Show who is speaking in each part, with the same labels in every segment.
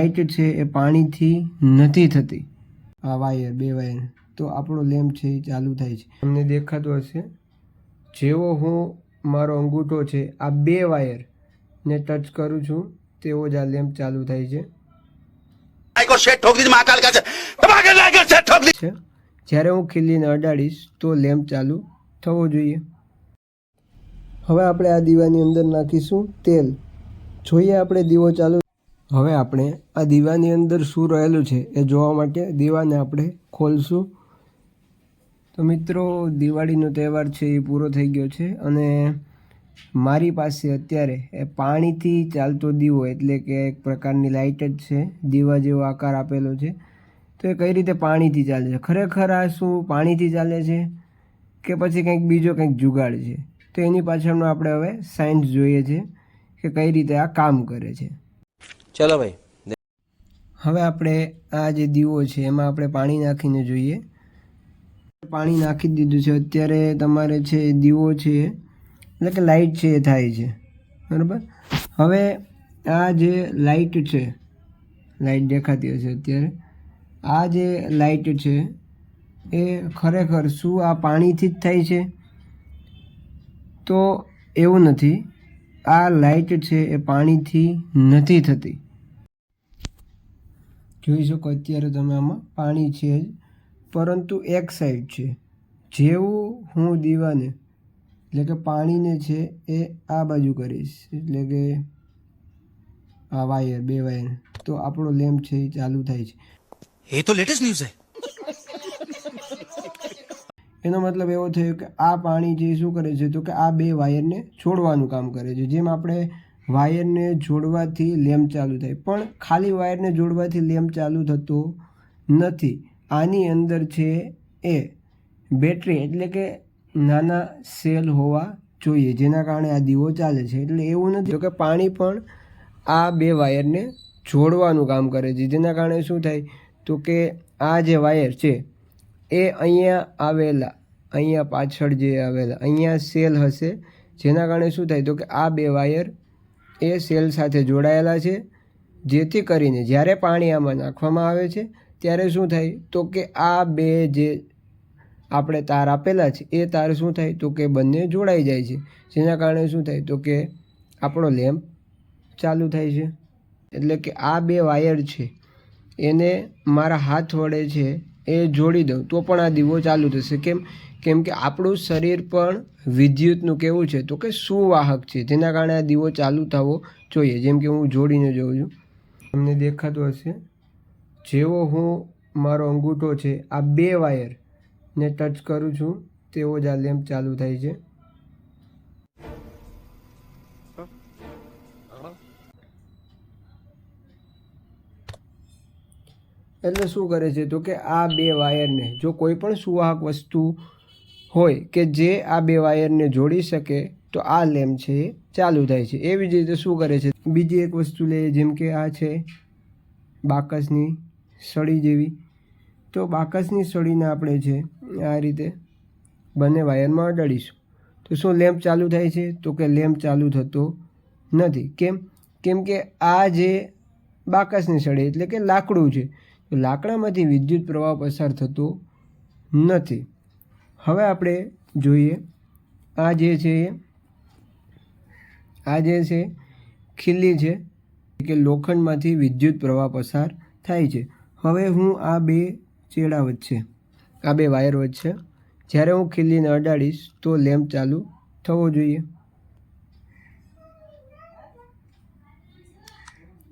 Speaker 1: Light છે એ પાણીથી નથી થતી. આ વાયર બે વાયર. તો આપણો લેમ્પ છે એ ચાલુ થાય છે. તમને દેખાતો હશે. જેવો હું મારો અંગૂઠો છે આ બે વાયરને ટચ કરું છું તેવો જ આ લેમ્પ ચાલુ થાય છે. જ્યારે હું ખીલીને અડાડીશ તો લેમ્પ ચાલુ થવો જોઈએ. હવે આપણે આ દીવાની અંદર નાખીશું તેલ. જોઈએ આપણે દીવો ચાલુ હવે આપણે આ દીવાની અંદર શું રહેલું છે એ જોવા માટે દીવાને આપણે ખોલશું. તો મિત્રો, દિવાળીનો તહેવાર છે એ પૂરો થઈ ગયો છે અને મારી પાસે અત્યારે એ પાણીથી ચાલતો દીવો એટલે કે એક પ્રકારની લાઇટ જ છે, દીવા જેવો આકાર આપેલો છે. તો એ કઈ રીતે પાણીથી ચાલે છે? ખરેખર આ શું પાણીથી ચાલે છે કે પછી કંઈક બીજો કંઈક જુગાડ છે? તો એની પાછળનો આપણે હવે સાયન્સ જોઈએ છે કે કઈ રીતે આ કામ કરે છે.
Speaker 2: ચલો ભાઈ.
Speaker 1: હવે આપણે આ જે દીવો છે, એમાં આપણે પાણી નાખીને જોઈએ. પાણી નાખી દીધું છે. અત્યારે તમારે છે દીવો છે, એટલે કે લાઇટ છે એ થાય છે. બરાબર? હવે આ જે લાઇટ છે લાઇટ દેખાતી હશે અત્યારે. આ જે લાઇટ છે, એ ખરેખર શું આ પાણીથી જ થાય છે? તો એવું નથી. આ લાઇટ છે એ પાણીથી નથી થતી. જોઈ શકો અત્યારે તમે આમાં પાણી છે જ પરંતુ એક સાઈડ છે. જેવું હું દીવાને એટલે કે પાણીને છે એ આ બાજુ કરીશ એટલે કે આ વાયર બે વાયર તો આપણો લેમ્પ છે એ ચાલુ થાય છે.
Speaker 2: એ તો લેટેસ્ટ ન્યૂઝ છે.
Speaker 1: એનો મતલબ એવો થયો કે આ પાણી જે શું કરે છે તો કે આ બે વાયરને છોડવાનું કામ કરે છે. જેમ આપણે વાયરને જોડવાથી લેમ્પ ચાલુ થાય. પણ ખાલી વાયરને જોડવાથી લેમ્પ ચાલુ થતો નથી. આની અંદર છે એ બેટરી એટલે કે નાના સેલ હોવા જોઈએ, જેના કારણે આ દીવો ચાલે છે. એટલે એવું નથી. કે પાણી પણ આ બે વાયરને જોડવાનું કામ કરે છે. જેના કારણે શું થાય? તો કે આ જે વાયર છે એ અહીંયા આવેલા, અહીંયા પાછળ જે આવેલા, અહીંયા સેલ હશે. જેના કારણે શું થાય? તો કે આ બે વાયર એ સેલ સાથે જોડાયેલા છે, જેથી કરીને જ્યારે પાણી આમાં નાખવામાં આવે છે, ત્યારે શું થાય તો કે આ બે જે આપણે તાર આપેલા છે, એ તાર શું થાય તો કે બંને જોડાઈ જાય છે. જેના કારણે શું થાય તો કે આપણો લેમ્પ ચાલુ થાય છે. એટલે કે આ બે વાયર છે, એને મારા હાથ વડે છે એ જોડી દઉં, તો પણ આ દીવો ચાલુ થશે. કેમ કેમ કે આપણું શરીર પણ વિદ્યુતનું કેવું છે, તો કે સુવાહક છે, જેના કારણે આ દીવો ચાલુ થવો જોઈએ. જેમ કે હું જોડીને જોઉં છું. તમને દેખાતું હશે, જેવો હું મારો અંગૂઠો છે, આ બે વાયરને ટચ કરું છું, તેવો જ આ લેમ્પ ચાલુ થાય છે. એટલે શું કરે છે તો કે આ બે વાયરને, જો કોઈ પણ સુવાહક વસ્તુ હોય કે જે આ બે વાયરને જોડી શકે, તો આ લેમ્પ છે એ ચાલુ થાય છે. એવી જ રીતે શું કરે છે? બીજી એક વસ્તુ લઈએ જેમ કે આ છે બાકસની સળી જેવી. તો બાકસની સળીને આપણે છે આ રીતે બંને વાયરમાં અડાડીશું. તો શું લેમ્પ ચાલુ થાય છે? તો કે લેમ્પ ચાલુ થતો નથી. કેમ? કેમ કે આ જે બાકસની સળી, એટલે કે લાકડું છે લાકડામાંથી વિદ્યુત પ્રવાહ પસાર થતો નથી. હવે આપણે જોઈએ, આ જે છે, આ જે છે ખીલી છે, કે લોખંડમાંથી વિદ્યુત પ્રવાહ પસાર થાય છે. હવે હું આ બે ચેડા વચ્ચે, આ બે વાયર વચ્ચે, જ્યારે હું ખીલીને અડાડીશ, તો લેમ્પ ચાલુ થવો જોઈએ.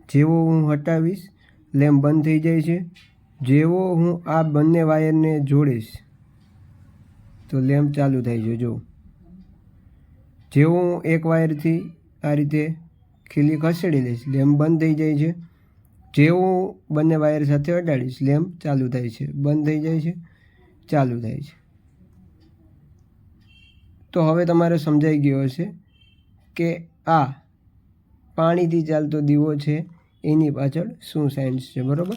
Speaker 1: જેવો હું હટાવીશ લેમ્પ બંધ થઈ જાય છે. જેવો હું આ બંને વાયરને જોડીશ, તો લેમ્પ ચાલુ થાય છે. જો જેવો હું એક વાયરથી આ રીતે ખીલી ખસેડી લઈશ લેમ્પ બંધ થઈ જાય છે. જેવું બંને વાયર સાથે અડાડીશ લેમ્પ ચાલુ થાય છે. બંધ થઈ જાય છે, ચાલુ થાય છે. તો હવે તમારે સમજાઈ ગયો હશે કે આ પાણીથી ચાલતો દીવો છે. એની પાછળ શું સાયન્સ છે બરાબર?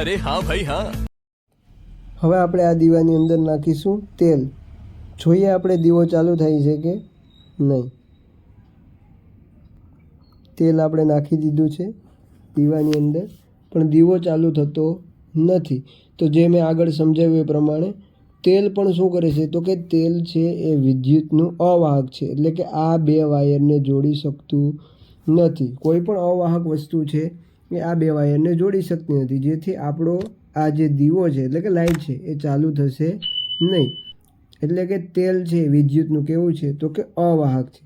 Speaker 2: અરે હા ભાઈ હા.
Speaker 1: હવે આપણે આ દીવાની અંદર નાખીશું તેલ. જોઈએ આપણે દીવો ચાલુ થાય છે કે નહીં. તેલ આપણે નાખી દીધું છે દીવાની અંદર પણ દીવો ચાલુ થતો નથી. તો જે મેં આગળ સમજાવ્યું એ પ્રમાણે તેલ પણ શું કરે છે? તો કે તેલ છે એ વિદ્યુતનું અવાહક છે. એટલે કે આ બે વાયરને જોડી શકતું નથી. કોઈ પણ અવાહક વસ્તુ છે એ આ બે વાયરને જોડી શકતી નથી. જેથી આપણો આ જે દીવો છે, એટલે કે લાઇટ છે, એ ચાલુ થશે નહીં. એટલે કે તેલ છે વિદ્યુતનું કેવું છે તો કે અવાહક છે.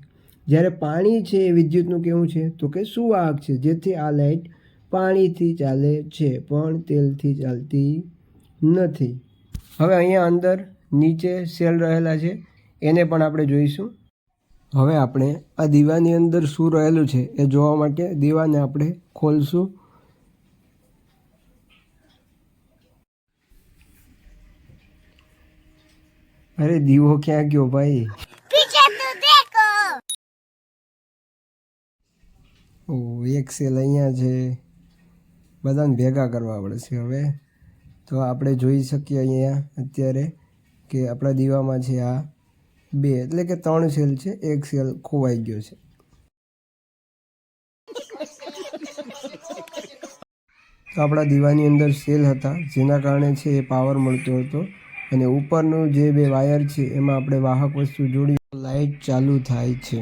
Speaker 1: જ્યારે પાણી છે એ વિદ્યુતનું કેવું છે તો કે સુવાહક છે. જેથી આ લાઇટ પાણીથી ચાલે છે, પણ તેલથી ચાલતી નથી. હવે અહીંયા અંદર નીચે સેલ રહેલા છે. એને પણ આપણે જોઈશું. હવે આપણે આ દીવાની અંદર શું રહેલું છે એ જોવા માટે દીવાને આપણે ખોલશું. અરે દીવો ક્યાં ગયો ભાઈ? ઓ એક સેલ અહીંયા છે. બધાને ભેગા કરવા પડશે હવે. તો આપણે જોઈ શકીએ અહીંયા અત્યારે કે આપણા દીવામાં છે આ. બે, એટલે કે ત્રણ સેલ છે, એક સેલ ખોવાઈ ગયો છે. તો આપણા દીવાની અંદર સેલ હતા, જેના કારણે છે એ પાવર મળતો હતો અને ઉપરનું જે બે વાયર છે, એમાં આપણે વાહક વસ્તુ જોડી લાઇટ ચાલુ થાય છે.